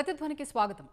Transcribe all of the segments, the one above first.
ప్రతిధ్వనికి స్వాగతం.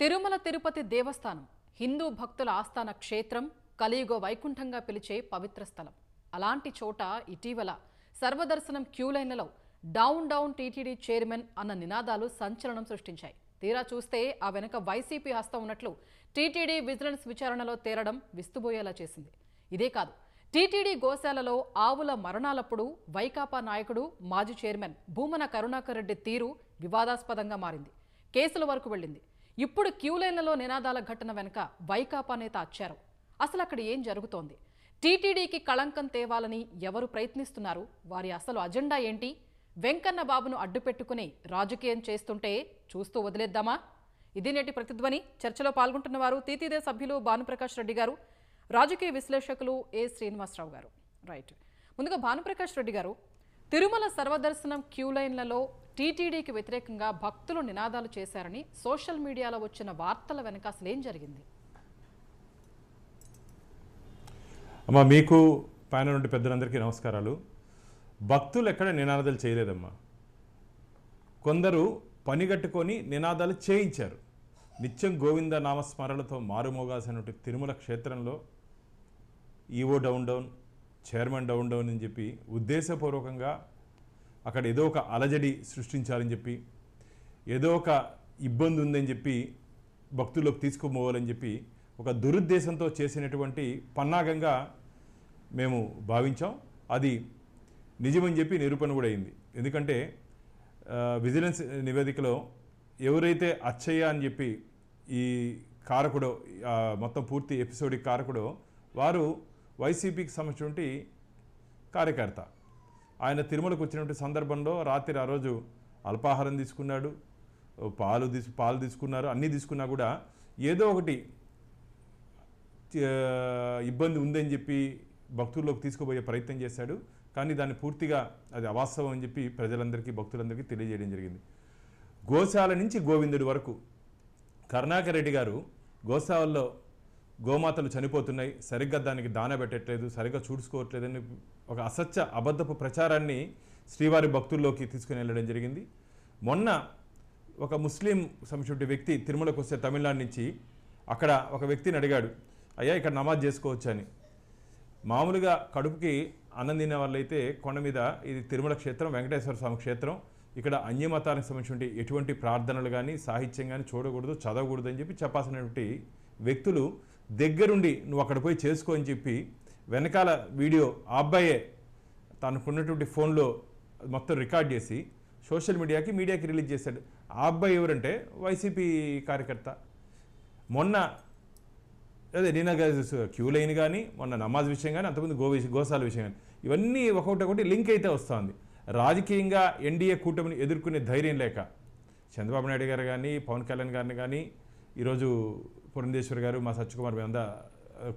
తిరుమల తిరుపతి దేవస్థానం హిందూ భక్తుల ఆస్థాన క్షేత్రం కలియుగ వైకుంఠంగా పిలిచే పవిత్ర స్థలం. అలాంటి చోట ఇటీవల సర్వదర్శనం క్యూ లైన్లలో డౌన్ డౌన్ టీటీడీ చైర్మన్ అన్న నినాదాలు సంచలనం సృష్టించాయి. తీరా చూస్తే ఆ వెనుక వైసీపీ హస్తం ఉన్నట్లు టీటీడీ విజిలెన్స్ విచారణలో తేరడం విస్తుబోయేలా చేసింది. ఇదే కాదు టీటీడీ గోశాలలో ఆవుల మరణాలప్పుడు వైకాపా నాయకుడు మాజీ చైర్మన్ భూమన కరుణాకర్ రెడ్డి తీరు వివాదాస్పదంగా మారింది. కేసుల వరకు వెళ్ళింది. ఇప్పుడు క్యూ లైన్లలో నినాదాల ఘటన వెనుక వైకాపా నేత అచ్చారు. అసలు అక్కడ ఏం జరుగుతోంది? టీటీడీకి కళంకం తేవాలని ఎవరు ప్రయత్నిస్తున్నారు? వారి అసలు అజెండా ఏంటి? వెంకన్న బాబును అడ్డుపెట్టుకుని రాజకీయం చేస్తుంటే చూస్తూ వదిలేద్దామా? ఇది నేటి ప్రతిధ్వని. చర్చలో పాల్గొంటున్న వారు తీతీదే సభ్యులు భానుప్రకాష్ రెడ్డి గారు రాజకీయ విశ్లేషకులు ఏ శ్రీనివాసరావు గారు. రైట్. ముందుగా భానుప్రకాష్ రెడ్డి గారు తిరుమల సర్వదర్శనం క్యూ లైన్లలో టీటీడీకి వ్యతిరేకంగా భక్తులు నినాదాలు చేశారని సోషల్ మీడియాలో వచ్చిన వార్తల వెనక అసలు ఏం జరిగింది? అమ్మా మీకు పైన నుండి పెద్దలందరికీ నమస్కారాలు. భక్తులు ఎక్కడ నినాదాలు చేయలేదమ్మా. కొందరు పనిగట్టుకొని నినాదాలు చేయించారు. నిత్యం గోవింద నామస్మరణలతో మారుమోగాల్సినటువంటి తిరుమల క్షేత్రంలో EO down down chairman down down అని చెప్పి ఉద్దేశపూర్వకంగా అక్కడ ఏదో ఒక అలజడి సృష్టించాలని చెప్పి ఏదో ఒక ఇబ్బంది ఉందని చెప్పి భక్తుల్లోకి తీసుకుపోవాలని చెప్పి ఒక దురుద్దేశంతో చేసినటువంటి పన్నాగంగా మేము భావించాం. అది నిజమని చెప్పి నిరూపణ కూడా అయింది. ఎందుకంటే విజిలెన్స్ నివేదికలో ఎవరైతే అచ్చయ్య అని చెప్పి ఈ కారకుడో మొత్తం పూర్తి ఎపిసోడిక్ కారకుడో వారు వైసీపీకి సంబంధించినటువంటి కార్యకర్త. ఆయన తిరుమలకు వచ్చినటువంటి సందర్భంలో రాత్రి ఆ రోజు అల్పాహారం తీసుకున్నాడు పాలు తీసు పాలు తీసుకున్నారు అన్నీ తీసుకున్నా కూడా ఏదో ఒకటి ఇబ్బంది ఉందని చెప్పి భక్తుల్లోకి తీసుకుపోయే ప్రయత్నం చేశాడు. కానీ దాన్ని పూర్తిగా అది అవాస్తవం అని చెప్పి ప్రజలందరికీ భక్తులందరికీ తెలియజేయడం జరిగింది. గోశాల నుంచి గోవిందుడి వరకు కరుణాకర్ రెడ్డి గారు గోశాలలో గోమాతలు చనిపోతున్నాయి సరిగ్గా దానికి దాన పెట్టట్లేదు సరిగ్గా చూసుకోవట్లేదని ఒక అసత్య అబద్ధపు ప్రచారాన్ని శ్రీవారి భక్తుల్లోకి తీసుకుని వెళ్ళడం జరిగింది. మొన్న ఒక ముస్లిం సంబంధించిన వ్యక్తి తిరుమలకు వస్తే తమిళనాడు నుంచి అక్కడ ఒక వ్యక్తిని అడిగాడు అయ్యా ఇక్కడ నమాజ్ చేసుకోవచ్చు? అని. మామూలుగా కడుపుకి అన్నం తినే వాళ్ళైతే కొండ మీద ఇది తిరుమల క్షేత్రం వెంకటేశ్వర స్వామి క్షేత్రం ఇక్కడ అన్యమతానికి సంబంధించిన ఎటువంటి ప్రార్థనలు కానీ సాహిత్యం కానీ చూడకూడదు చదవకూడదు అని చెప్పి చెప్పాల్సినటువంటి వ్యక్తులు దగ్గరుండి నువ్వు అక్కడ పోయి చేసుకో అని చెప్పి వెనకాల వీడియో ఆ అబ్బాయే తనకున్నటువంటి ఫోన్లో మొత్తం రికార్డ్ చేసి సోషల్ మీడియాకి మీడియాకి రిలీజ్ చేశాడు. ఆ అబ్బాయి ఎవరంటే వైసీపీ కార్యకర్త. మొన్న అదే నిన్న క్యూ లైన్ కానీ మొన్న నమాజ్ విషయం కానీ అంతకుముందు గో గోసాల గోశాల విషయం కానీ ఇవన్నీ ఒకటి ఒకటి లింక్ అయితే వస్తుంది. రాజకీయంగా ఎన్డీఏ కూటమిని ఎదుర్కొనే ధైర్యం లేక చంద్రబాబు నాయుడు గారు కానీ పవన్ కళ్యాణ్ గారిని కానీ ఈరోజు పురంధేశ్వర్ గారు మా సత్యకుమార్ మేమంతా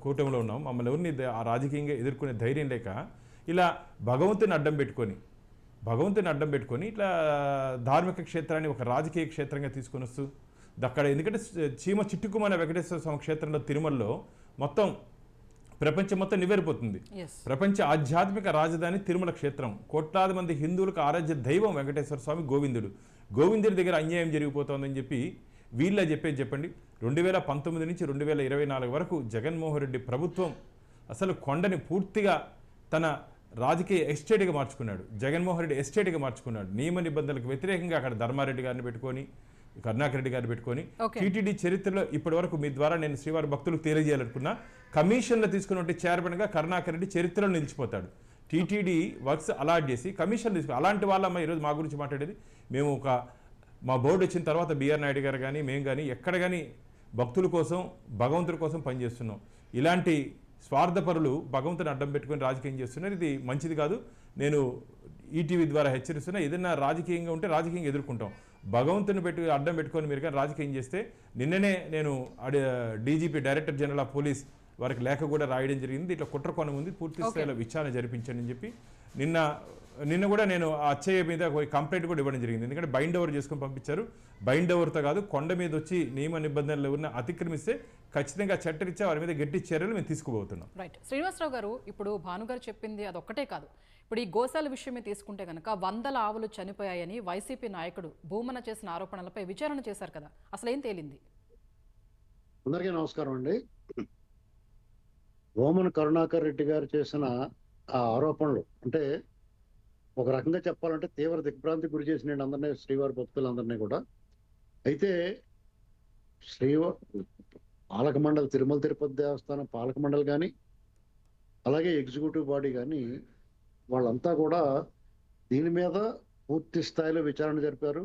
కూటమిలో ఉన్నాం. మమ్మల్ని ఎవరిని రాజకీయంగా ఎదుర్కొనే ధైర్యం లేక ఇలా భగవంతుని అడ్డం పెట్టుకొని భగవంతుని అడ్డం పెట్టుకొని ఇట్లా ధార్మిక క్షేత్రాన్ని ఒక రాజకీయ క్షేత్రంగా తీసుకొని వస్తూ అక్కడ ఎందుకంటే చీమ చిట్టుకుమల వెంకటేశ్వర స్వామి క్షేత్రంలో తిరుమలలో మొత్తం ప్రపంచం మొత్తం నివేరిపోతుంది ప్రపంచ ఆధ్యాత్మిక రాజధాని తిరుమల క్షేత్రం. కోట్లాది మంది హిందువులకు ఆరాధ్య దైవం వెంకటేశ్వర స్వామి గోవిందుడు. గోవిందుడి దగ్గర అన్యాయం జరిగిపోతోందని చెప్పి వీళ్ళ చెప్పేది చెప్పండి. రెండు వేల పంతొమ్మిది నుంచి రెండు వేల ఇరవై నాలుగు వరకు జగన్మోహన్ రెడ్డి ప్రభుత్వం అసలు కొండని పూర్తిగా తన రాజకీయ ఎస్టేట్గా మార్చుకున్నాడు. జగన్మోహన్ రెడ్డి ఎస్టేట్గా మార్చుకున్నాడు. నియమ నిబంధనలకు వ్యతిరేకంగా అక్కడ ధర్మారెడ్డి గారిని పెట్టుకొని కరుణాకర్ రెడ్డి గారిని పెట్టుకొని. టీటీడీ చరిత్రలో ఇప్పటి వరకు మీ ద్వారా నేను శ్రీవారి భక్తులకు తెలియజేయాలనుకున్నా కమిషన్లు తీసుకున్నట్టు చైర్మన్గా కరుణాకర్ రెడ్డి చరిత్రలో నిలిచిపోతాడు. టీటీడీ వర్క్స్ అలాట్ చేసి కమిషన్లు తీసుకు అలాంటి వాళ్ళమ్మ ఈరోజు మా గురించి మాట్లాడేది. మేము ఒక మా బోర్డు వచ్చిన తర్వాత బిఆర్ నాయుడు గారు కానీ మేము కానీ ఎక్కడ కానీ భక్తుల కోసం భగవంతుడి కోసం పనిచేస్తున్నాం ఇలాంటి స్వార్థపరులు భగవంతుని అడ్డం పెట్టుకొని రాజకీయం చేస్తున్నారు. ఇది మంచిది కాదు. నేను ఈటీవీ ద్వారా హెచ్చరిస్తున్నా ఏదైనా రాజకీయంగా ఉంటే రాజకీయంగా ఎదుర్కొంటాం. భగవంతుని పెట్టి అడ్డం పెట్టుకొని మీరు కానీ రాజకీయం చేస్తే నిన్ననే నేను DGP director general of police వారికి లేఖ కూడా రాయడం జరిగింది. ఇట్లా కుట్ర కొన ఉంది. పూర్తి స్థాయిలో విచారణ జరిపించండి అని చెప్పి నిన్న నిన్న కూడా నేను ఆ అచ్చయ్య మీద కంప్లైంట్ కూడా ఇవ్వడం జరిగింది. ఎందుకంటే బైండ్ ఓవర్ చేసుకొని పంపించారు. బైండ్ ఓవర్తో కాదు కొండ మీద వచ్చి నియమ నిబంధనలు ఉన్న అతిక్రమిస్తే ఖచ్చితంగా చట్టరీత్యా వారి మీద గట్టి చర్యలు మేము తీసుకుపోతున్నాం. రైట్ శ్రీనివాసరావు గారు ఇప్పుడు భానుగారు చెప్పింది అదొక్కటే కాదు. ఇప్పుడు ఈ గోశాల విషయమే తీసుకుంటే కనుక వందల ఆవులు చనిపోయాయని వైసీపీ నాయకుడు భూమన చేసిన ఆరోపణలపై విచారణ చేశారు కదా. అసలు ఏం తేలింది? అందరికీ నమస్కారం అండి. ఓమన్ కరుణాకర్ రెడ్డి గారు చేసిన ఆ ఆరోపణలు అంటే ఒక రకంగా చెప్పాలంటే తీవ్ర దిగ్భ్రాంతి గురి చేసిన అందరినీ శ్రీవారి భక్తులందరినీ కూడా. అయితే శ్రీవ పాలకమండలి తిరుమల తిరుపతి దేవస్థానం పాలకమండలి కానీ అలాగే ఎగ్జిక్యూటివ్ బాడీ కానీ వాళ్ళంతా కూడా దీని మీద పూర్తి స్థాయిలో విచారణ జరిపారు.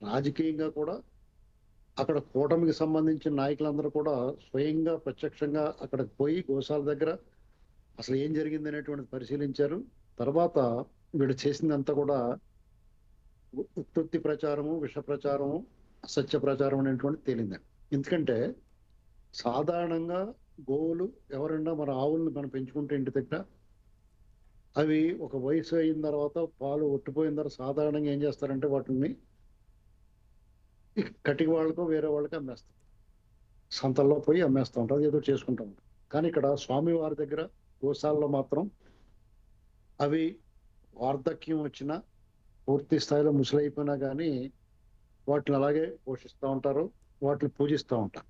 రాజకీయంగా కూడా అక్కడ కూటమికి సంబంధించిన నాయకులందరూ కూడా స్వయంగా ప్రత్యక్షంగా అక్కడికి పోయి గోశాల దగ్గర అసలు ఏం జరిగింది అనేటువంటిది పరిశీలించారు. తర్వాత వీడు చేసిందంతా కూడా ఉత్పత్తి ప్రచారము విష ప్రచారము అసత్య ప్రచారం అనేటువంటి తేలిందండి ఎందుకంటే సాధారణంగా గోవులు ఎవరైనా మన ఆవులను మనం పెంచుకుంటే ఇంటి దగ్గర అవి ఒక వయసు అయిన తర్వాత పాలు ఒట్టిపోయిన తర్వాత సాధారణంగా ఏం చేస్తారంటే వాటిని కటికి వాళ్ళకో వేరే వాళ్ళకి అమ్మేస్తాం సంతల్లో పోయి అమ్మేస్తూ ఉంటారు ఏదో చేసుకుంటూ ఉంటారు. కానీ ఇక్కడ స్వామి వారి దగ్గర గోశాలలో మాత్రం అవి వార్ధక్యం వచ్చిన పూర్తి స్థాయిలో ముసలైపోయినా కానీ వాటిని అలాగే పోషిస్తూ ఉంటారు వాటిని పూజిస్తూ ఉంటారు.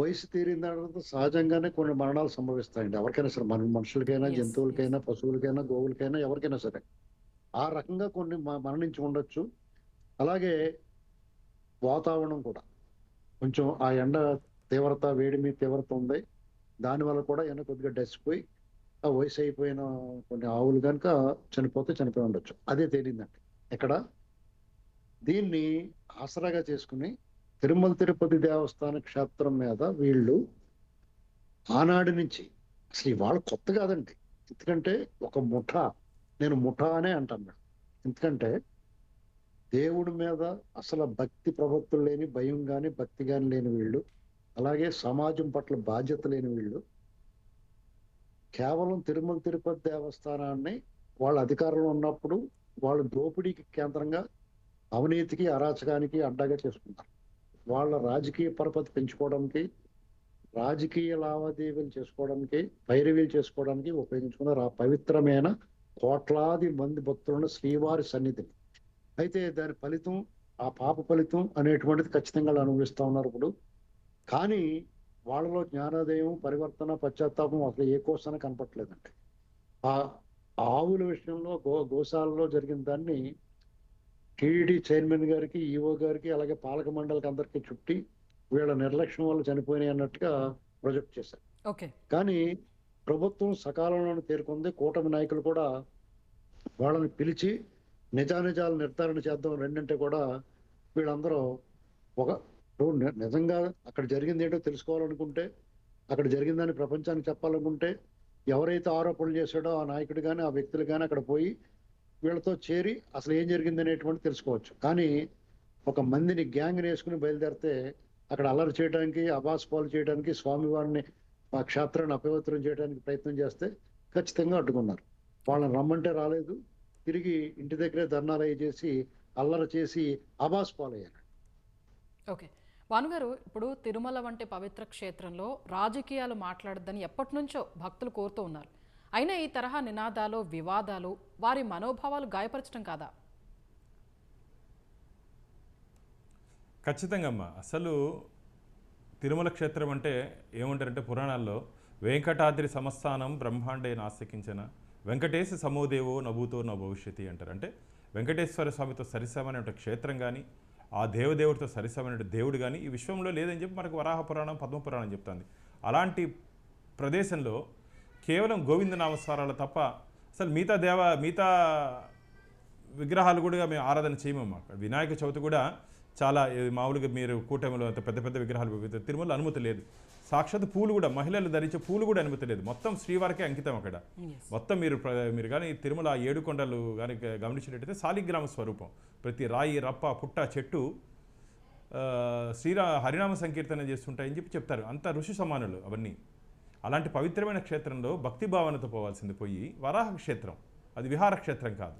వయసు తీరిన తర్వాత సహజంగానే కొన్ని మరణాలు సంభవిస్తాయండి. ఎవరికైనా సరే మన మనుషులకైనా జంతువులకైనా పశువులకైనా గోవులకైనా ఎవరికైనా సరే. ఆ రకంగా కొన్ని మరణించి ఉండొచ్చు. అలాగే వాతావరణం కూడా. కొంచెం ఆ ఎండ తీవ్రత వేడిమి తీవ్రత ఉంది. దానివల్ల కూడా ఎండ కొద్దిగా డసిపోయి ఆ వయసు అయిపోయిన కొన్ని ఆవులు కనుక చనిపోతే చనిపోయి ఉండొచ్చు. అదే తేలిందండి. ఇక్కడ దీన్ని ఆసరాగా చేసుకుని తిరుమల తిరుపతి దేవస్థాన క్షేత్రం మీద వీళ్ళు ఆనాడు నుంచి అసలు ఇవాళ కొత్త కాదండి. ఎందుకంటే ఒక ముఠ నేను ముఠ అనే అంటాను. ఎందుకంటే దేవుడి మీద అసలు భక్తి ప్రవృత్తులు లేని భయం కానీ భక్తి కానీ లేని వీళ్ళు అలాగే సమాజం పట్ల బాధ్యత లేని వీళ్ళు కేవలం తిరుమల తిరుపతి దేవస్థానాన్ని వాళ్ళ అధికారంలో ఉన్నప్పుడు వాళ్ళు దోపిడీకి కేంద్రంగా అవినీతికి అరాచకానికి అడ్డగా చేసుకుంటారు వాళ్ళ రాజకీయ పరపతి పెంచుకోవడానికి రాజకీయ లావాదేవీలు చేసుకోవడానికి పైరవీలు చేసుకోవడానికి ఉపయోగించుకున్న ఆ పవిత్రమైన కోట్లాది మంది భక్తులను శ్రీవారి సన్నిధిని. అయితే దాని ఫలితం ఆ పాప ఫలితం అనేటువంటిది ఖచ్చితంగా అనుభవిస్తూ ఉన్నారు ఇప్పుడు. కానీ వాళ్ళలో జ్ఞానోదయం పరివర్తన పశ్చాత్తాపం అసలు ఏ కోసాన కనపట్లేదండి ఆ ఆవుల విషయంలో గో గోశాలలో జరిగిన దాన్ని టీడీ చైర్మన్ గారికి ఈఓ గారికి అలాగే పాలక మండలికి అందరికీ చుట్టి వీళ్ళ నిర్లక్ష్యం వల్ల చనిపోయినాయి అన్నట్టుగా ప్రొజెక్ట్ చేశారు. ఓకే. కానీ ప్రభుత్వం సకాలంలోనే తేరుకుంది కూటమి నాయకులు కూడా వాళ్ళని పిలిచి నిజానిజాలు నిర్ధారణ చేద్దాం రెండంటే కూడా వీళ్ళందరూ ఒక నిజంగా అక్కడ జరిగింది ఏంటో తెలుసుకోవాలనుకుంటే అక్కడ జరిగిందని ప్రపంచానికి చెప్పాలనుకుంటే ఎవరైతే ఆరోపణలు చేశాడో ఆ నాయకుడు కానీ ఆ వ్యక్తులు కానీ అక్కడ పోయి వీళ్ళతో చేరి అసలు ఏం జరిగింది అనేటువంటి తెలుసుకోవచ్చు. కానీ ఒక మందిని గ్యాంగ్ వేసుకుని బయలుదేరితే అక్కడ అల్లరి చేయడానికి అబాస్ పాలు చేయడానికి స్వామివారిని ఆ క్షేత్రాన్ని అపవిత్రం చేయడానికి ప్రయత్నం చేస్తే ఖచ్చితంగా అడ్డుకున్నారు. వాళ్ళని రమ్మంటే రాలేదు. తిరిగి ఇంటి దగ్గరే ధర్నాలు అయ్యి చేసి అల్లరి చేసి అబాస్ పాలయ్యారు. ఓకే. పనుగారు ఇప్పుడు తిరుమల వంటి పవిత్ర క్షేత్రంలో రాజకీయాలు మాట్లాడద్దని ఎప్పటి నుంచో భక్తులు కోరుతూ ఉన్నారు. అయినా ఈ తరహా నినాదాలు వివాదాలు వారి మనోభావాలు గాయపరచడం కాదా? ఖచ్చితంగా అమ్మా అసలు తిరుమల క్షేత్రం అంటే ఏముంటారంటే పురాణాల్లో వెంకటాద్రి సమస్థానం బ్రహ్మాండే నాస్తికించిన వెంకటేశ సమోదేవో నభూతో నా భవిష్యతి అంటారు. అంటే వెంకటేశ్వర స్వామితో సరిసమనే ఒక క్షేత్రం కానీ ఆ దేవదేవుడితో సరిసమైన దేవుడు కానీ ఈ విశ్వంలో లేదని చెప్పి మనకు వరాహ పురాణం పద్మ పురాణం చెప్తుంది. అలాంటి ప్రదేశంలో కేవలం గోవింద నామస్వరాలు తప్ప అసలు మిగతా దేవ మిగతా విగ్రహాలు కూడా మేము ఆరాధన చేయమమ్మా వినాయక చవితి కూడా చాలా మామూలుగా మీరు కూటమిలో అంత పెద్ద పెద్ద విగ్రహాలు తిరుమల అనుమతి లేదు. సాక్షాత్ పూలు కూడా మహిళలు ధరించే పూలు కూడా అనుమతి లేదు మొత్తం శ్రీవారికే అంకితం అక్కడ. మొత్తం మీరు మీరు కానీ తిరుమల ఆ ఏడు కొండలు కానీ గమనించినట్టయితే శాలిగ్రామ స్వరూపం. ప్రతి రాయి రప్ప పుట్ట చెట్టు శ్రీరా హరినామ సంకీర్తన చేస్తుంటాయని చెప్పి చెప్తారు. అంత ఋషి సమానులు అవన్నీ. అలాంటి పవిత్రమైన క్షేత్రంలో భక్తి భావనతో పోవాల్సింది పోయి వరాహ క్షేత్రం. అది విహార క్షేత్రం కాదు.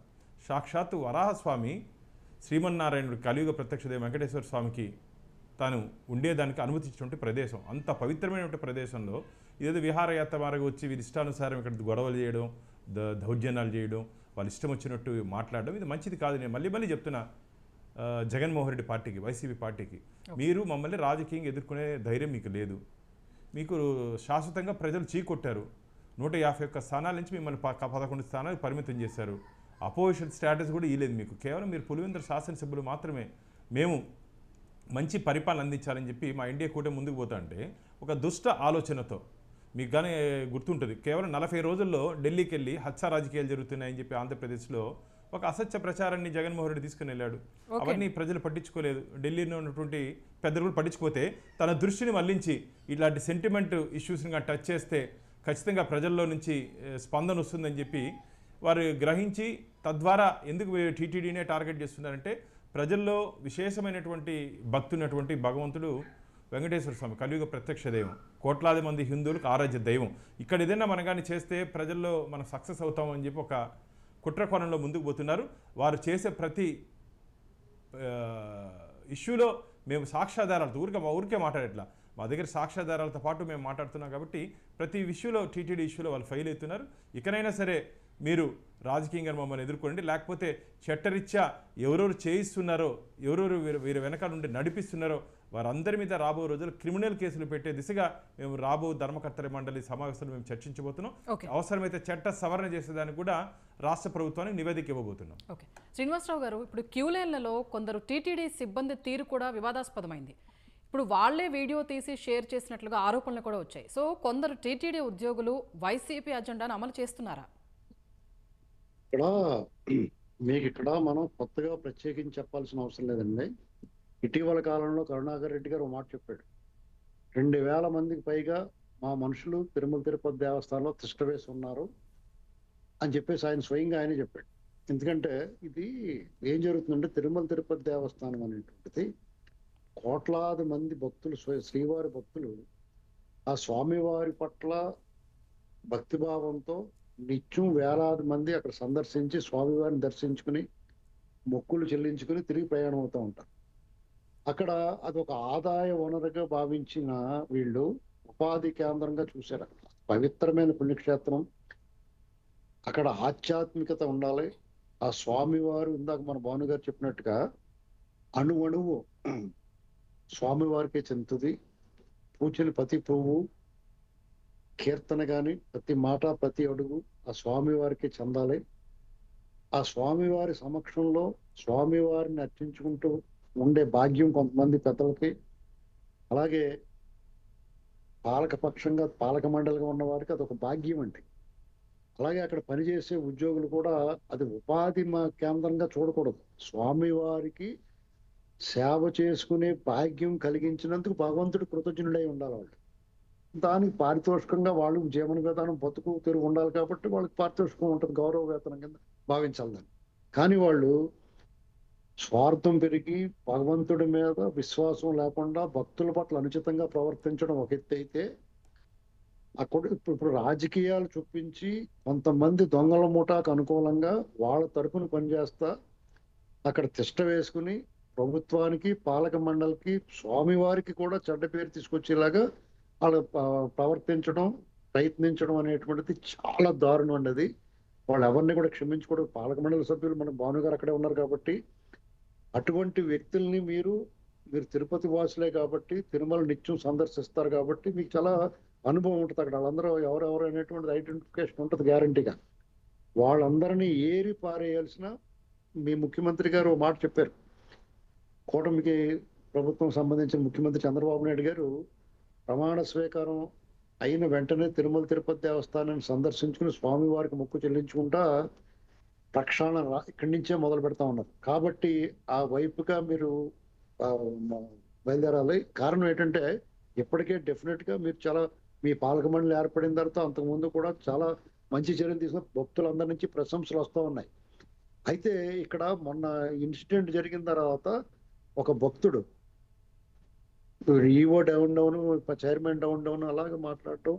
సాక్షాత్తు వరాహస్వామి శ్రీమన్నారాయణుడు కలియుగ ప్రత్యక్ష దేవ వెంకటేశ్వర స్వామికి తాను ఉండేదానికి అనుమతించినటువంటి ప్రదేశం. అంత పవిత్రమైనటువంటి ప్రదేశంలో ఏదో విహారయాత్ర మార్గం వచ్చి వీరి ఇష్టానుసారం ఇక్కడ గొడవలు చేయడం ద దౌర్జన్యాలు చేయడం వాళ్ళ ఇష్టం వచ్చినట్టు మాట్లాడడం ఇది మంచిది కాదు. నేను మళ్ళీ మళ్ళీ చెప్తున్నా జగన్మోహన్ రెడ్డి పార్టీకి వైసీపీ పార్టీకి. మీరు మమ్మల్ని రాజకీయంగా ఎదుర్కొనే ధైర్యం మీకు లేదు. మీకు శాశ్వతంగా ప్రజలు చీకొట్టారు. నూట యాభై ఒక్క స్థానాల నుంచి మిమ్మల్ని పదకొండు స్థానాలు పరిమితం చేశారు. అపోజిషన్ స్టేటస్ కూడా ఇవ్వలేదు మీకు. కేవలం మీరు పులివెందుల శాసనసభ్యులు మాత్రమే. మేము మంచి పరిపాలన అందించాలని చెప్పి మా ఇండియా కూటమి ముందుకు పోతా అంటే ఒక దుష్ట ఆలోచనతో మీకు కానీ గుర్తుంటుంది కేవలం నలభై రోజుల్లో ఢిల్లీకి వెళ్ళి హత్సా రాజకీయాలు జరుగుతున్నాయని చెప్పి ఆంధ్రప్రదేశ్లో ఒక అసత్య ప్రచారాన్ని జగన్మోహన్ రెడ్డి తీసుకుని వెళ్ళాడు. అవన్నీ ప్రజలు పట్టించుకోలేదు. ఢిల్లీలో ఉన్నటువంటి పెద్దలు కూడా పట్టించుకోతే తన దృష్టిని మళ్ళించి ఇట్లాంటి సెంటిమెంట్ ఇష్యూస్ని కానీ టచ్ చేస్తే ఖచ్చితంగా ప్రజల్లో నుంచి స్పందన వస్తుందని చెప్పి వారు గ్రహించి తద్వారా ఎందుకు టీటీడీనే టార్గెట్ చేస్తున్నారంటే ప్రజల్లో విశేషమైనటువంటి భక్తున్నటువంటి భగవంతుడు వెంకటేశ్వర స్వామి కలియుగ ప్రత్యక్ష దైవం కోట్లాది మంది హిందువులకు ఆరాధ్య దైవం. ఇక్కడ ఏదైనా మనం కానీ చేస్తే ప్రజల్లో మనం సక్సెస్ అవుతామని చెప్పి ఒక కుట్ర కోణంలో ముందుకు పోతున్నారు. వారు చేసే ప్రతి ఇష్యూలో మేము సాక్ష్యాధారాలతో ఊరికే మా ఊరికే మాట్లాడట్లా మా దగ్గర సాక్ష్యాధారాలతో పాటు మేము మాట్లాడుతున్నాం కాబట్టి ప్రతి ఇష్యూలో టీటీడీ ఇష్యూలో వాళ్ళు ఫెయిల్ అవుతున్నారు. ఇకనైనా సరే మీరు రాజకీయంగా మమ్మల్ని ఎదుర్కోండి. లేకపోతే చట్టరీత్యా ఎవరెవరు చేయిస్తున్నారో ఎవరెవరు వీరి వీరి వెనకాల నుండి నడిపిస్తున్నారో వారందరి మీద రాబో రోజులు క్రిమినల్ కేసులు పెట్టే దిశగా మేము రాబో ధర్మకర్తల మండలి సమావేశంలో మేము చర్చించబోతున్నాం. అవసరమైతే చట్ట సవరణ చేసేదానికి కూడా రాష్ట్ర ప్రభుత్వానికి నివేదిక ఇవ్వబోతున్నాం. ఓకే. శ్రీనివాసరావు గారు ఇప్పుడు క్యూ లైన్లలో కొందరు టీటీడీ సిబ్బంది తీరు కూడా వివాదాస్పదమైంది. ఇప్పుడు వాళ్ళే వీడియో తీసి షేర్ చేసినట్లుగా ఆరోపణలు కూడా వచ్చాయి. సో కొందరు టీటీడీ ఉద్యోగులు వైసీపీ అజెండాను అమలు చేస్తున్నారా? ఇక్కడ మీకు ఇక్కడ మనం కొత్తగా ప్రత్యేకించి చెప్పాల్సిన అవసరం లేదండి. ఇటీవల కాలంలో కరుణాకర్ రెడ్డి గారు ఒక మాట చెప్పాడు. రెండు వేల మందికి పైగా మా మనుషులు తిరుమల తిరుపతి దేవస్థానంలో తిష్టవేసి ఉన్నారు అని చెప్పేసి ఆయన స్వయంగా ఆయనే చెప్పాడు. ఎందుకంటే ఇది ఏం జరుగుతుందంటే తిరుమల తిరుపతి దేవస్థానం అనేటువంటిది కోట్లాది మంది భక్తులు శ్రీవారి భక్తులు ఆ స్వామివారి పట్ల భక్తిభావంతో నిత్యం వేలాది మంది అక్కడ సందర్శించి స్వామివారిని దర్శించుకుని మొక్కులు చెల్లించుకుని తిరిగి ప్రయాణం అవుతూ ఉంటారు. అక్కడ అది ఒక ఆదాయ వనరుగా భావించిన వీళ్ళు ఉపాధి కేంద్రంగా చూశారు. అక్కడ పవిత్రమైన పుణ్యక్షేత్రం. అక్కడ ఆధ్యాత్మికత ఉండాలి. ఆ స్వామివారు ఇందాక మన భానుగారు చెప్పినట్టుగా అణువణువు స్వామివారికే చెందుతుంది. పూజలు పతి పువ్వు కీర్తన కానీ ప్రతి మాట ప్రతి అడుగు ఆ స్వామివారికి చెందాలి. ఆ స్వామివారి సమక్షంలో స్వామివారిని అర్చించుకుంటూ ఉండే భాగ్యం కొంతమంది పెద్దలకి. అలాగే పాలకపక్షంగా పాలక మండలిగా ఉన్న వారికి అదొక భాగ్యం అండి. అలాగే అక్కడ పనిచేసే ఉద్యోగులు కూడా అది ఉపాధి మా కేంద్రంగా చూడకూడదు. స్వామివారికి సేవ చేసుకునే భాగ్యం కలిగించినందుకు భగవంతుడు కృతజ్ఞుడై ఉండాలి వాళ్ళు. దానికి పారితోషికంగా వాళ్ళు జీవన విధానం బతుకు తిరుగు ఉండాలి కాబట్టి వాళ్ళకి పారితోషికం ఉంటుంది గౌరవ వేతనం కింద భావించాలి దాన్ని. కానీ వాళ్ళు స్వార్థం పెరిగి భగవంతుడి మీద విశ్వాసం లేకుండా భక్తుల పట్ల అనుచితంగా ప్రవర్తించడం ఒక ఎత్తు అయితే అక్కడ ఇప్పుడు ఇప్పుడు రాజకీయాలు చూపించి కొంతమంది దొంగల ముఠాకు అనుకూలంగా వాళ్ళ తరపున పనిచేస్తా అక్కడ తిష్ట వేసుకుని ప్రభుత్వానికి పాలక మండలికి స్వామివారికి కూడా చెడ్డ పేరు తీసుకొచ్చేలాగా వాళ్ళు ప్రవర్తించడం ప్రయత్నించడం అనేటువంటిది చాలా దారుణం అండి అది. వాళ్ళు ఎవరిని కూడా క్షమించుకోవడం పాలక మండలి సభ్యులు మన భానుగారు అక్కడే ఉన్నారు కాబట్టి. అటువంటి వ్యక్తుల్ని మీరు మీరు తిరుపతి వాసులే కాబట్టి తిరుమల నిత్యం సందర్శిస్తారు కాబట్టి మీకు చాలా అనుభవం ఉంటుంది అక్కడ. వాళ్ళందరూ ఎవరెవరు అనేటువంటిది ఐడెంటిఫికేషన్ ఉంటుంది గ్యారంటీగా. వాళ్ళందరినీ ఏరి పారేయాల్సిన మీ ముఖ్యమంత్రి గారు మాట చెప్పారు. కూటమికి ప్రభుత్వం సంబంధించిన ముఖ్యమంత్రి చంద్రబాబు నాయుడు గారు ప్రమాణ స్వీకారం అయిన వెంటనే తిరుమల తిరుపతి దేవస్థానాన్ని సందర్శించుకుని స్వామివారికి మొక్కు చెల్లించుకుంటా ప్రక్షాళన ఇక్కడి నుంచే మొదలు పెడతా ఉన్నారు. కాబట్టి ఆ వైపుగా మీరు బయలుదేరాలి. కారణం ఏంటంటే ఇప్పటికే డెఫినెట్గా మీరు చాలా మీ పాలక మండలి ఏర్పడిన తర్వాత అంతకుముందు కూడా చాలా మంచి చర్యలు తీసుకున్న భక్తులందరి నుంచి ప్రశంసలు వస్తూ ఉన్నాయి. అయితే ఇక్కడ మొన్న ఇన్సిడెంట్ జరిగిన తర్వాత ఒక భక్తుడు EO down down chairman down down అలాగే మాట్లాడటం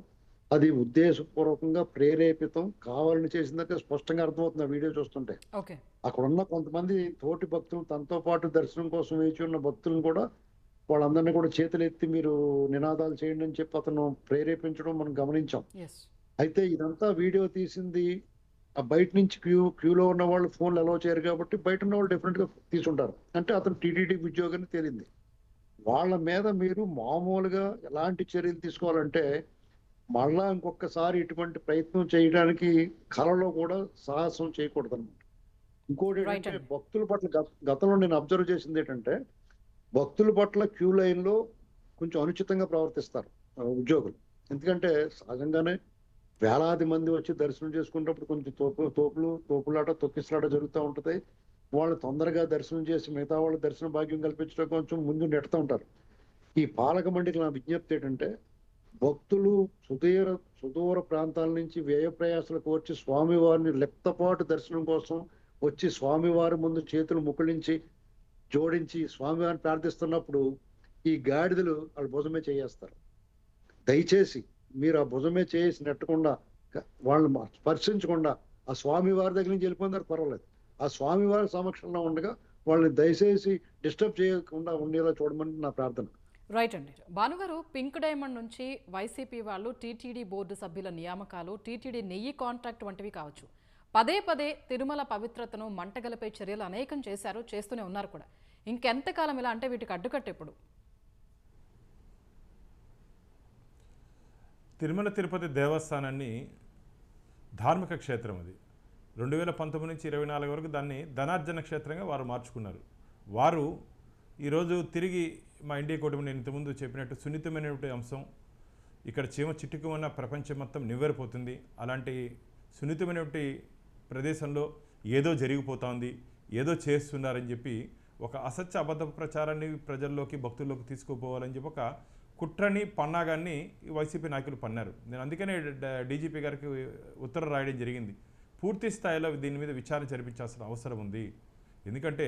అది ఉద్దేశపూర్వకంగా ప్రేరేపితం కావాలని చేసిందంటే స్పష్టంగా అర్థమవుతుంది ఆ వీడియో చూస్తుంటే. అక్కడ ఉన్న కొంతమంది తోటి భక్తులు తనతో పాటు దర్శనం కోసం వేచి ఉన్న భక్తులను కూడా వాళ్ళందరినీ కూడా చేతులు ఎత్తి మీరు నినాదాలు చేయండి అని చెప్పి అతను ప్రేరేపించడం మనం గమనించాం. అయితే ఇదంతా వీడియో తీసింది ఆ బయట నుంచి క్యూ క్యూలో ఉన్న వాళ్ళు ఫోన్లు అలౌ చేయరు కాబట్టి బయట ఉన్న వాళ్ళు డెఫినెట్గా తీసుంటారు అంటే అతను టీటీడీ ఉద్యోగాన్ని తేలింది. వాళ్ళ మీద మీరు మామూలుగా ఎలాంటి చర్యలు తీసుకోవాలంటే మళ్ళా ఇంకొకసారి ఇటువంటి ప్రయత్నం చేయడానికి కళలో కూడా సాహసం చేయకూడదు అనమాట ఇంకోటి ఏంటంటే. భక్తుల పట్ల గత- గతంలో నేను అబ్జర్వ్ చేసింది ఏంటంటే భక్తుల పట్ల క్యూ లైన్లో కొంచెం అనుచితంగా ప్రవర్తిస్తారు ఉద్యోగులు. ఎందుకంటే సహజంగానే వేలాది మంది వచ్చి దర్శనం చేసుకున్నప్పుడు కొంచెం తోపు తోపులు తోపులాట తొక్కిసలాట జరుగుతూ ఉంటది. వాళ్ళు తొందరగా దర్శనం చేసి మిగతా వాళ్ళ దర్శన భాగ్యం కల్పించడం కొంచెం ముందు నెడుతూ ఉంటారు. ఈ పాలక మండలికి నా విజ్ఞప్తి ఏంటంటే భక్తులు సుదూర సుదూర ప్రాంతాల నుంచి వ్యయ ప్రయాసాలకు వచ్చి స్వామివారిని లెప్తపాటు దర్శనం కోసం వచ్చి స్వామివారి ముందు చేతులు ముకుళించి జోడించి స్వామివారిని ప్రార్థిస్తున్నప్పుడు ఈ గాడిదలు వాళ్ళు భుజమే చేయేస్తారు. దయచేసి మీరు ఆ భుజమే చేసి నెట్టకుండా వాళ్ళని స్పర్శించకుండా ఆ స్వామివారి దగ్గర నుంచి వెళ్ళిపోయినారు పర్వాలేదు. ఆ స్వామివారి సమక్షంలో ఉండగా వాళ్ళని దయచేసి డిస్టర్బ్ చేయకుండా ఉండేలా చూడమని నా ప్రార్థన. రైట్ అండి. భానుగారు పింక్ డైమండ్ నుంచి వైసీపీ వాళ్ళు టీటీడీ బోర్డు సభ్యుల నియామకాలు టీటీడీ నెయ్యి కాంట్రాక్ట్ వంటివి కావచ్చు. పదే పదే తిరుమల పవిత్రతను మంటగలిపే చర్యలు అనేకం చేశారు చేస్తూనే ఉన్నారు కూడా. ఇంకెంతకాలం ఇలా అంటే వీటికి అడ్డుకట్ట ఎప్పుడు? తిరుమల తిరుపతి దేవస్థానాన్ని ధార్మిక క్షేత్రం అది. రెండు వేల పంతొమ్మిది నుంచి ఇరవై నాలుగు వరకు దాన్ని ధనార్జన క్షేత్రంగా వారు మార్చుకున్నారు. వారు ఈరోజు తిరిగి మా ఇండియా కూటమి నేను ఇంతకుముందు చెప్పినట్టు సున్నితమైనటువంటి అంశం. ఇక్కడ చీమ చిట్టుకుమన్న ప్రపంచం మొత్తం నివ్వెరపోతుంది. అలాంటి సున్నితమైనటువంటి ప్రదేశంలో ఏదో జరిగిపోతోంది ఏదో చేస్తున్నారని చెప్పి ఒక అసత్య అబద్ధ ప్రచారాన్ని ప్రజల్లోకి భక్తుల్లోకి తీసుకుపోవాలని చెప్పి ఒక కుట్రని పన్నాగాన్ని వైసీపీ నాయకులు పన్నారు. నేను అందుకనే డ- డీజీపీ గారికి ఉత్తరం రాయడం జరిగింది. పూర్తి స్థాయిలో దీని మీద విచారణ జరిపించాల్సిన అవసరం ఉంది. ఎందుకంటే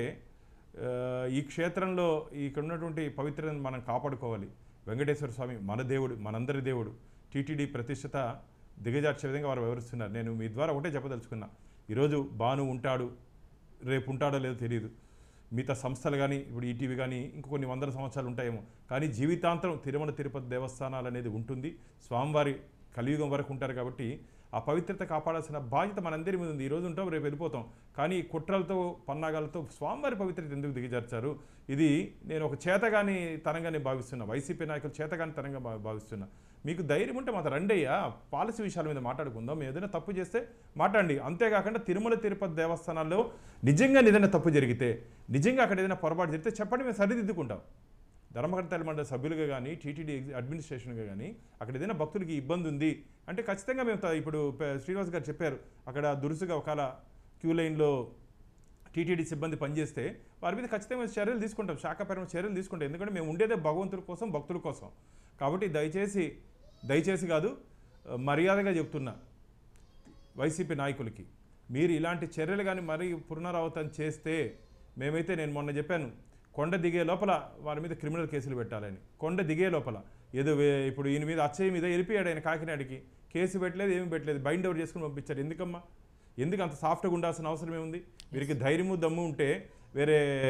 ఈ క్షేత్రంలో ఇక్కడ ఉన్నటువంటి పవిత్రతను మనం కాపాడుకోవాలి. వెంకటేశ్వర స్వామి మన దేవుడు మనందరి దేవుడు. టీటీడీ ప్రతిష్టత దిగజార్చే విధంగా వారు వివరిస్తున్నారు నేను మీ ద్వారా ఒకటే చెప్పదలుచుకున్నా. ఈరోజు బాను ఉంటాడు రేపు ఉంటాడో లేదో తెలియదు మిగతా సంస్థలు కానీ ఇప్పుడు ఈటీవీ కానీ ఇంకొన్ని కొన్ని వందల సంవత్సరాలు ఉంటాయేమో. కానీ జీవితాంతం తిరుమల తిరుపతి దేవస్థానాలు అనేది ఉంటుంది. స్వామివారి కలియుగం వరకు ఉంటారు కాబట్టి ఆ పవిత్రత కాపాడాల్సిన బాధ్యత మనందరి మీద ఉంది. ఈ రోజు ఉంటాం రేపు వెళ్ళిపోతాం. కానీ కుట్రలతో పన్నాగాలతో స్వామివారి పవిత్రత ఎందుకు దిగజార్చారు? ఇది నేను ఒక చేతగాని తరంగానే భావిస్తున్నా. వైసీపీ నాయకులు చేతగాని తరంగా భావిస్తున్నా. మీకు ధైర్యం ఉంటే మాత్రం రండియ్యా పాలసీ విషయాల మీద మాట్లాడుకుందాం. మేము ఏదైనా తప్పు చేస్తే మాట్లాడండి. అంతేకాకుండా తిరుమల తిరుపతి దేవస్థానాల్లో నిజంగా ఏదైనా తప్పు జరిగితే నిజంగా అక్కడ ఏదైనా పొరపాటు జరిగితే చెప్పండి. మేము సరిదిద్దుకుంటాం. ధర్మకర్తల మండలి సభ్యులుగా కానీ టీటీడీ అడ్మినిస్ట్రేషన్గా కానీ అక్కడ ఏదైనా భక్తులకి ఇబ్బంది ఉంది అంటే ఖచ్చితంగా మేము ఇప్పుడు శ్రీనివాస్ గారు చెప్పారు అక్కడ దురుసుగా ఒకవేళ క్యూ లైన్లో టీటీడీ సిబ్బంది పనిచేస్తే వారి మీద ఖచ్చితంగా మేము చర్యలు తీసుకుంటాం శాఖపరమైన చర్యలు తీసుకుంటాం. ఎందుకంటే మేము ఉండేదే భగవంతుడి కోసం భక్తుల కోసం. కాబట్టి దయచేసి దయచేసి కాదు మర్యాదగా చెప్తున్నా వైసీపీ నాయకులకి. మీరు ఇలాంటి చర్యలు కానీ మరీ పునరావృతం చేస్తే మేమైతే నేను మొన్న చెప్పాను కొండ దిగే లోపల వారి మీద క్రిమినల్ కేసులు పెట్టాలని. కొండ దిగే లోపల. ఏదో వే- ఇప్పుడు ఈయన మీద అచ్చయ్య మీద వెళ్ళిపోయాడు ఆయన కాకినాడకి. కేసు పెట్టలేదు ఏమి పెట్టలేదు. బైండ్ అవుట్ చేసుకుని పంపించారు ఎందుకమ్మా? ఎందుకు అంత సాఫ్ట్గా ఉండాల్సిన అవసరం ఏముంది? వీరికి ధైర్యము దమ్ము ఉంటే వేరే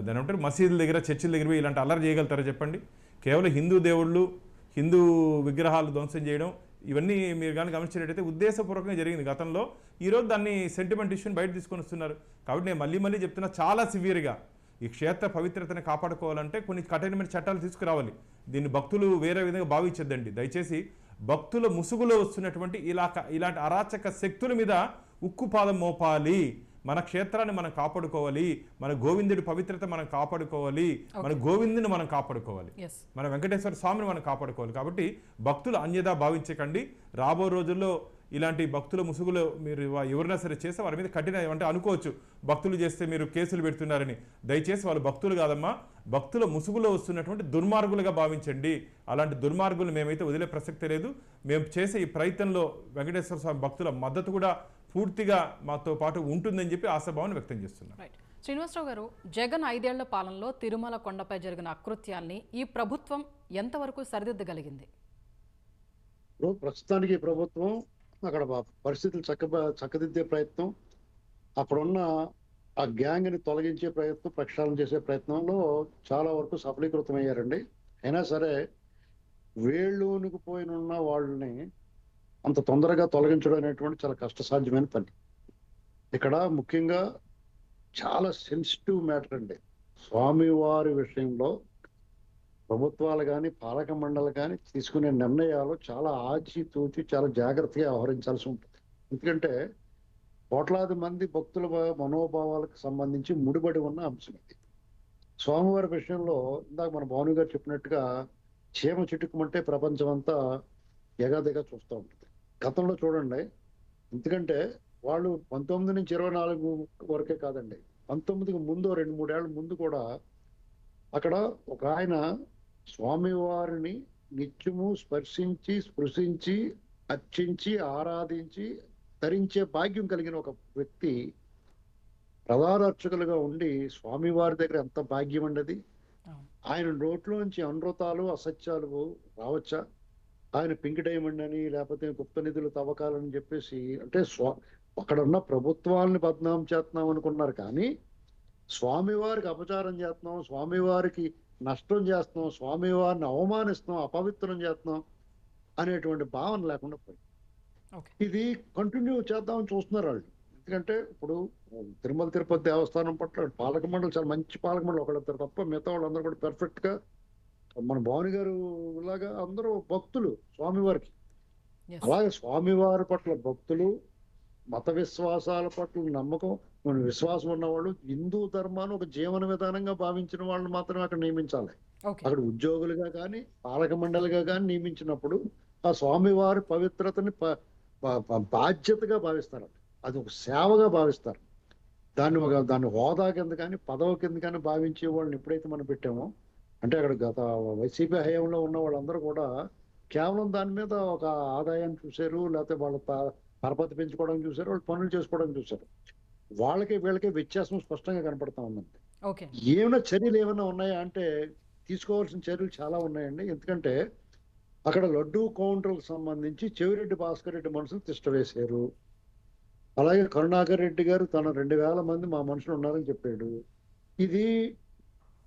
దాని ఉంటారు మసీదుల దగ్గర చర్చిల దగ్గర పోయి ఇలాంటి అల్లరి చేయగలుగుతారా చెప్పండి? కేవలం హిందూ దేవుళ్ళు హిందూ విగ్రహాలు ధ్వంసం చేయడం ఇవన్నీ మీరు కానీ గమనించినట్టయితే ఉద్దేశపూర్వకంగా జరిగింది గతంలో. ఈరోజు దాన్ని సెంటిమెంట్ ఇష్యూని బయట తీసుకొని వస్తున్నారు. కాబట్టి నేను మళ్ళీ మళ్ళీ చెప్తున్నా చాలా సివియర్గా ఈ క్షేత్ర పవిత్రతను కాపాడుకోవాలంటే కొన్ని కఠినమైన చట్టాలు తీసుకురావాలి. దీన్ని భక్తులు వేరే విధంగా భావించద్దండి. దయచేసి భక్తుల ముసుగులో వస్తున్నటువంటి ఇలా ఇలాంటి అరాచక శక్తుల మీద ఉక్కుపాదం మోపాలి. మన క్షేత్రాన్ని మనం కాపాడుకోవాలి. మన గోవిందుడి పవిత్రత మనం కాపాడుకోవాలి. మన గోవిందుని మనం కాపాడుకోవాలి. మన వెంకటేశ్వర స్వామిని మనం కాపాడుకోవాలి. కాబట్టి భక్తులు అన్యదా భావించకండి. రాబో రోజుల్లో ఇలాంటి భక్తుల ముసుగులో మీరు ఎవరైనా సరే చేస్తే వారి మీద కఠిన అంటే అనుకోవచ్చు. భక్తులు చేస్తే మీరు కేసులు పెడుతున్నారని. దయచేసి వాళ్ళు భక్తులు కాదమ్మా. భక్తుల ముసుగులో వస్తున్నటువంటి దుర్మార్గులుగా భావించండి. అలాంటి దుర్మార్గులు మేమైతే వదిలే ప్రసక్తే లేదు. మేము చేసే ఈ ప్రయత్నంలో వెంకటేశ్వర స్వామి భక్తుల మద్దతు కూడా పూర్తిగా మాతో పాటు ఉంటుందని చెప్పి ఆశాభావాన్ని వ్యక్తం చేస్తున్నాం. రైట్ శ్రీనివాసరావు గారు జగన్ ఐదేళ్ళ పాలనలో తిరుమల కొండపై జరిగిన అకృత్యాల్ని ఈ ప్రభుత్వం ఎంతవరకు సరిదిద్దగలిగింది? ప్రస్తుతానికి ఈ ప్రభుత్వం అక్కడ పరిస్థితులు చక్క చక్కదిద్దే ప్రయత్నం. అక్కడున్న ఆ గ్యాంగ్ని తొలగించే ప్రయత్నం ప్రక్షాళన చేసే ప్రయత్నంలో చాలా వరకు సఫలీకృతం అయ్యారండి అయినా సరే వేళ్ళూనికి పోయిన ఉన్న వాళ్ళని అంత తొందరగా తొలగించడం అనేటువంటి చాలా కష్టసాధ్యమైన పని. ఇక్కడ ముఖ్యంగా చాలా సెన్సిటివ్ మ్యాటర్ అండి స్వామివారి విషయంలో ప్రభుత్వాలు కానీ పాలక మండలి కానీ తీసుకునే నిర్ణయాలు చాలా ఆచితూచి చాలా జాగ్రత్తగా వ్యవహరించాల్సి ఉంటుంది. ఎందుకంటే కోట్లాది మంది భక్తుల మనోభావాలకు సంబంధించి ముడిపడి ఉన్న అంశం ఇది. స్వామివారి విషయంలో ఇందాక మన భావని గారు చెప్పినట్టుగా చీమ చిటుకుమంటే ప్రపంచం అంతా ఎగాదిగా చూస్తూ ఉంటుంది. గతంలో చూడండి ఎందుకంటే వాళ్ళు పంతొమ్మిది నుంచి ఇరవై నాలుగు వరకే కాదండి పంతొమ్మిదికి ముందు రెండు మూడేళ్ళ ముందు కూడా అక్కడ ఒక ఆయన స్వామివారిని నిత్యము స్పర్శించి స్పృశించి అర్చించి ఆరాధించి ధరించే భాగ్యం కలిగిన ఒక వ్యక్తి ప్రధాన అర్చకులుగా ఉండి స్వామివారి దగ్గర ఎంత భాగ్యం అవును. ఆయన నోట్లోంచి అనృతాలు అసత్యాలు రావచ్చా ఆయన పింక్ డైమండ్ అని లేకపోతే గుప్త నిధులు తవ్వకాలని చెప్పేసి అంటే స్వా అక్కడ ఉన్న ప్రభుత్వాలని బద్నాం చేస్తున్నాం అనుకున్నారు కానీ స్వామివారికి అపచారం చేస్తున్నాం స్వామివారికి నష్టం చేస్తున్నాం స్వామివారిని అవమానిస్తున్నాం అపవిత్రం చేస్తున్నాం అనేటువంటి భావన లేకుండా పోయింది. ఇది కంటిన్యూ చేద్దామని చూస్తున్నారు వాళ్ళు. ఎందుకంటే ఇప్పుడు తిరుమల తిరుపతి దేవస్థానం పట్ల పాలక మండలి చాలా మంచి పాలక మండలి ఒకళ్ళిద్దరు తప్ప మిగతా వాళ్ళందరూ కూడా పెర్ఫెక్ట్గా మన భవాని గారు లాగా అందరూ భక్తులు స్వామివారికి. అలాగే స్వామివారి పట్ల భక్తులు మత విశ్వాసాల పట్ల నమ్మకం విశ్వాసం ఉన్నవాళ్ళు హిందూ ధర్మాన్ని ఒక జీవన విధానంగా భావించిన వాళ్ళని మాత్రమే అక్కడ నియమించాలి. అక్కడ ఉద్యోగులుగా కానీ పాలక మండలిగా కానీ నియమించినప్పుడు ఆ స్వామివారి పవిత్రతని బాధ్యతగా భావిస్తారు అది ఒక సేవగా భావిస్తారు. దాన్ని ఒక దాన్ని హోదా కింద కానీ పదవి కింద కానీ భావించే వాళ్ళని ఎప్పుడైతే మనం పెట్టామో అంటే అక్కడ గత వైసీపీ హయాంలో ఉన్న వాళ్ళందరూ కూడా కేవలం దాని మీద ఒక ఆదాయాన్ని చూశారు లేకపోతే వాళ్ళ పరపతి పెంచుకోవడం చూశారు వాళ్ళు పనులు చేసుకోవడం చూశారు. వాళ్ళకి వీళ్ళకి వ్యత్యాసం స్పష్టంగా కనపడతా ఉందండి. ఏమైనా చర్యలు ఏమైనా ఉన్నాయా? అంటే తీసుకోవాల్సిన చర్యలు చాలా ఉన్నాయండి. ఎందుకంటే అక్కడ లడ్డూ కౌంటర్లకు సంబంధించి చెవిరెడ్డి భాస్కర్ రెడ్డి మనుషులు తిష్ట వేశారు. అలాగే కరుణాకర్ రెడ్డి గారు తన రెండు వేల మంది మా మనుషులు ఉన్నారని చెప్పాడు. ఇది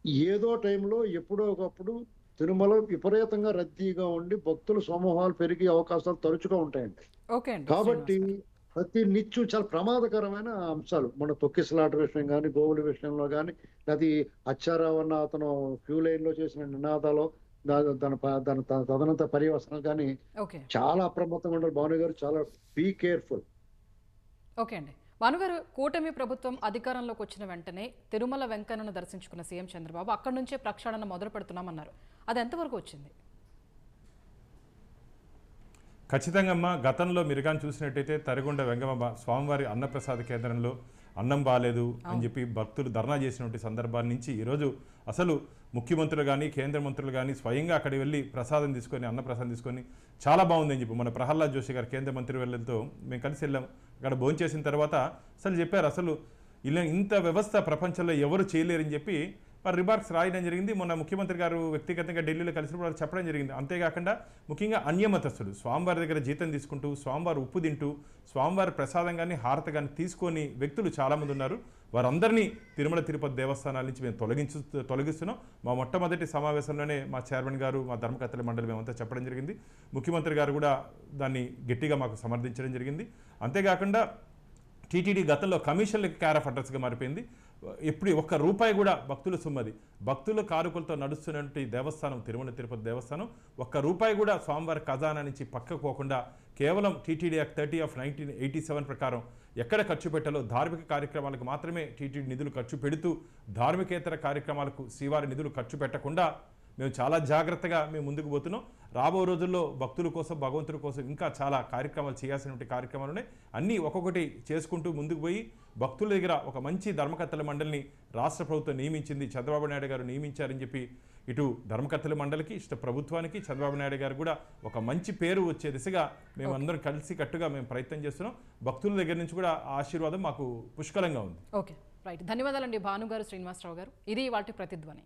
ఏదో టైంలో ఎప్పుడో ఒకప్పుడు తిరుమల విపరీతంగా రద్దీగా ఉండి భక్తుల సమూహాలు పెరిగే అవకాశాలు తరచుగా ఉంటాయండి. కాబట్టి. ప్రతి నిత్యం చాలా ప్రమాదకరమైన అంశాలు. మన తొక్కిసలాట విషయం కానీ గోవుల విషయంలో కానీ అది అచ్చారావన్న అతను క్యూ లైన్లో చేసిన నినాదాలు దాని దాని తదనంత పర్యవసనం కానీ ఓకే. చాలా అప్రమత్తంగా ఉండాలి. భాను గారు చాలా బీ కేర్ఫుల్. ఓకే అండి. భానుగారు కూటమి ప్రభుత్వం అధికారంలోకి వచ్చిన వెంటనే తిరుమల వెంకన్నను దర్శించుకున్న సీఎం చంద్రబాబు అక్కడి నుంచే ప్రక్షాళన మొదలు పెడుతున్నామన్నారు అది ఎంతవరకు వచ్చింది? ఖచ్చితంగా అమ్మా గతంలో మీరు కానీ చూసినట్టయితే తరిగొండ వెంగమ్మ స్వామివారి అన్నప్రసాద కేంద్రంలో అన్నం బాలేదు అని చెప్పి భక్తులు ధర్నా చేసినటువంటి సందర్భాల నుంచి ఈరోజు అసలు ముఖ్యమంత్రులు కానీ కేంద్ర మంత్రులు కానీ స్వయంగా అక్కడికి వెళ్ళి ప్రసాదం తీసుకొని అన్నప్రసాదం తీసుకొని చాలా బాగుందని చెప్పి మన ప్రహ్లాద్ జోషి గారు కేంద్ర మంత్రి వెళ్ళతో మేము కలిసి వెళ్ళాం. అక్కడ భోంచేసిన తర్వాత అసలు చెప్పారు అసలు ఇలా ఇంత వ్యవస్థ ప్రపంచంలో ఎవరు చేయలేరని చెప్పి మరి రిమార్క్స్ రాయడం జరిగింది. మొన్న ముఖ్యమంత్రి గారు వ్యక్తిగతంగా ఢిల్లీలో కలిసినప్పుడు వారు చెప్పడం జరిగింది. అంతేకాకుండా ముఖ్యంగా అన్యమతస్థులు స్వామివారి దగ్గర జీతం తీసుకుంటూ స్వామివారు ఉప్పు తింటూ స్వామివారి ప్రసాదం కానీ హారత కానీ తీసుకొని వ్యక్తులు చాలామంది ఉన్నారు. వారందరినీ తిరుమల తిరుపతి దేవస్థానాల నుంచి మేము తొలగించు తొలగిస్తున్నాం. మా మొట్టమొదటి సమావేశంలోనే మా చైర్మన్ గారు మా ధర్మకర్తల మండలి మేమంతా చెప్పడం జరిగింది. ముఖ్యమంత్రి గారు కూడా దాన్ని గట్టిగా మాకు సమర్థించడం జరిగింది. అంతేకాకుండా టీటీడీ గతంలో కమిషన్లకి క్యారఫ్ అడ్రస్గా మారిపోయింది. ఎప్పుడు ఒక్క రూపాయి కూడా భక్తుల సొమ్మది. భక్తుల కారుకులతో నడుస్తున్నటువంటి దేవస్థానం తిరుమల తిరుపతి దేవస్థానం ఒక్క రూపాయి కూడా స్వామివారి ఖజానా నుంచి పక్కకు పోకుండా కేవలం TTD act thirty of nineteen eighty seven ప్రకారం ఎక్కడ ఖర్చు పెట్టాలో ధార్మిక కార్యక్రమాలకు మాత్రమే టీటీడీ నిధులు ఖర్చు పెడుతూ ధార్మికేతర కార్యక్రమాలకు శ్రీవారి నిధులు ఖర్చు పెట్టకుండా మేము చాలా జాగ్రత్తగా మేము ముందుకు పోతున్నాం. రాబో రోజుల్లో భక్తుల కోసం భగవంతుడి కోసం ఇంకా చాలా కార్యక్రమాలు చేయాల్సినటువంటి కార్యక్రమాలు ఉన్నాయి. అన్నీ ఒక్కొక్కటి చేసుకుంటూ ముందుకు పోయి భక్తుల దగ్గర ఒక మంచి ధర్మకర్తల మండలిని రాష్ట్ర ప్రభుత్వం నియమించింది. చంద్రబాబు నాయుడు గారు నియమించారని చెప్పి ఇటు ధర్మకర్తల మండలికి ఇష్ట ప్రభుత్వానికి చంద్రబాబు నాయుడు గారు కూడా ఒక మంచి పేరు వచ్చే దిశగా మేము అందరం కలిసి కట్టుగా మేము ప్రయత్నం చేస్తున్నాం. భక్తుల దగ్గర నుంచి కూడా ఆశీర్వాదం మాకు పుష్కలంగా ఉంది. ఓకే. రైట్. ధన్యవాదాలండి. భానుగారు శ్రీనివాసరావు గారు. ఇది వాటి ప్రతిధ్వని.